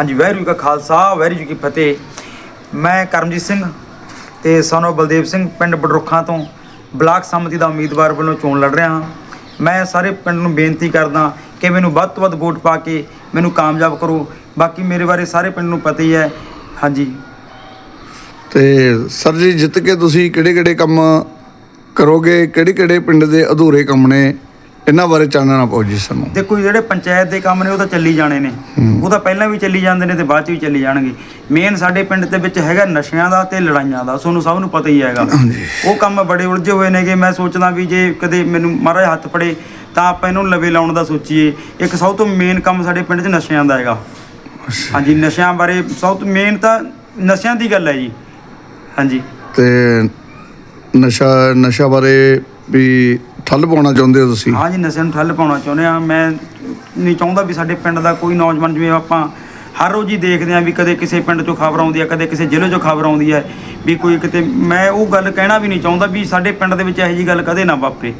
ਹਾਂਜੀ, ਵਾਹਿਗੁਰੂ ਜੀ ਕਾ ਖਾਲਸਾ, ਵਾਹਿਗੁਰੂ ਜੀ ਕੀ ਫਤਿਹ। ਮੈਂ ਕਰਮਜੀਤ ਸਿੰਘ ਤੇ ਸਨੋ ਬਲਦੇਵ ਸਿੰਘ ਪਿੰਡ ਬਡਰੁੱਖਾਂ ਤੋਂ। ਬਲਾਕ ਸਮਿਤੀ ਦਾ ਉਮੀਦਵਾਰ ਵੱਲੋਂ ਚੋਣ ਲੜ ਰਿਹਾ ਹਾਂ। ਮੈਂ ਸਾਰੇ ਪਿੰਡ ਨੂੰ ਬੇਨਤੀ ਕਰਦਾ ਕਿ ਮੈਨੂੰ ਵੱਧ ਤੋਂ ਵੱਧ ਵੋਟ ਪਾ ਕੇ ਮੈਨੂੰ ਕਾਮਯਾਬ ਕਰੋ। ਬਾਕੀ ਮੇਰੇ ਬਾਰੇ ਸਾਰੇ ਪਿੰਡ ਨੂੰ ਪਤਾ ਹੀ ਹੈ। ਹਾਂਜੀ। ਤੇ ਸਰ ਜੀ, ਜਿੱਤ ਕੇ ਤੁਸੀਂ ਕਿਹੜੇ ਕਿਹੜੇ ਕੰਮ ਕਰੋਗੇ? ਕਿਹੜੇ ਕਿਹੜੇ ਪਿੰਡ ਦੇ ਅਧੂਰੇ ਕੰਮ ਨੇ? ਇਹਨਾਂ ਬਾਰੇ ਚਾਨਣਾ ਪਾਓ ਜੀ ਸਾਨੂੰ। ਦੇਖੋ ਜੀ, ਜਿਹੜੇ ਪੰਚਾਇਤ ਦੇ ਕੰਮ ਨੇ ਉਹ ਤਾਂ ਚੱਲੀ ਜਾਣੇ ਨੇ। ਉਹ ਤਾਂ ਪਹਿਲਾਂ ਵੀ ਚੱਲੀ ਜਾਂਦੇ ਨੇ ਤੇ ਬਾਅਦ ਚ ਵੀ ਚੱਲੀ ਜਾਣਗੇ। ਮੇਨ ਸਾਡੇ ਪਿੰਡ ਦੇ ਵਿੱਚ ਹੈਗਾ ਨਸ਼ਿਆਂ ਦਾ ਤੇ ਲੜਾਈਆਂ ਦਾ ਤੁਹਾਨੂੰ ਸਭ ਨੂੰ ਪਤਾ ਹੀ ਹੈਗਾ। ਉਹ ਕੰਮ ਬੜੇ ਉਲਝੇ ਹੋਏ ਨੇਗੇ। ਮੈਂ ਸੋਚਦਾ ਵੀ ਜੇ ਕਦੇ ਮੈਨੂੰ ਮਹਾਰਾਜ ਹੱਥ ਫੜੇ ਤਾਂ ਆਪਾਂ ਇਹਨੂੰ ਲਵੇ ਲਾਉਣ ਦਾ ਸੋਚੀਏ। ਇੱਕ ਸਭ ਤੋਂ ਮੇਨ ਕੰਮ ਸਾਡੇ ਪਿੰਡ 'ਚ ਨਸ਼ਿਆਂ ਦਾ ਹੈਗਾ। ਹਾਂਜੀ ਨਸ਼ਿਆਂ ਬਾਰੇ ਸਭ ਤੋਂ ਮੇਨ ਤਾਂ ਨਸ਼ਿਆਂ ਦੀ ਗੱਲ ਹੈ ਜੀ। ਹਾਂਜੀ। ਤੇ ਨਸ਼ਾ ਨਸ਼ਾ ਬਾਰੇ ਵੀ ਠੱਲ ਪਾਉਣਾ ਚਾਹੁੰਦੇ ਹੋ ਤੁਸੀਂ? ਹਾਂਜੀ ਨਸ਼ੇ ਨੂੰ ਠੱਲ ਪਾਉਣਾ ਚਾਹੁੰਦੇ ਆ ਮੈਂ ਨਹੀਂ ਚਾਹੁੰਦਾ ਵੀ ਸਾਡੇ ਪਿੰਡ ਦਾ ਕੋਈ ਨੌਜਵਾਨ, ਜਿਵੇਂ ਆਪਾਂ ਹਰ ਰੋਜ਼ ਹੀ ਦੇਖਦੇ ਆ ਵੀ ਕਦੇ ਕਿਸੇ ਪਿੰਡ ਚੋਂ ਖਬਰ ਆਉਂਦੀ ਆ ਕਦੇ ਕਿਸੇ ਜ਼ਿਲ੍ਹੇ ਚੋਂ ਖਬਰ ਆਉਂਦੀ ਹੈ ਵੀ ਕੋਈ ਕਿਤੇ, ਮੈਂ ਉਹ ਗੱਲ ਕਹਿਣਾ ਵੀ ਨਹੀਂ ਚਾਹੁੰਦਾ ਵੀ ਸਾਡੇ ਪਿੰਡ ਦੇ ਵਿੱਚ ਇਹੋ ਜੀ ਗੱਲ ਕਦੇ ਨਾ ਵਾਪਰੇ।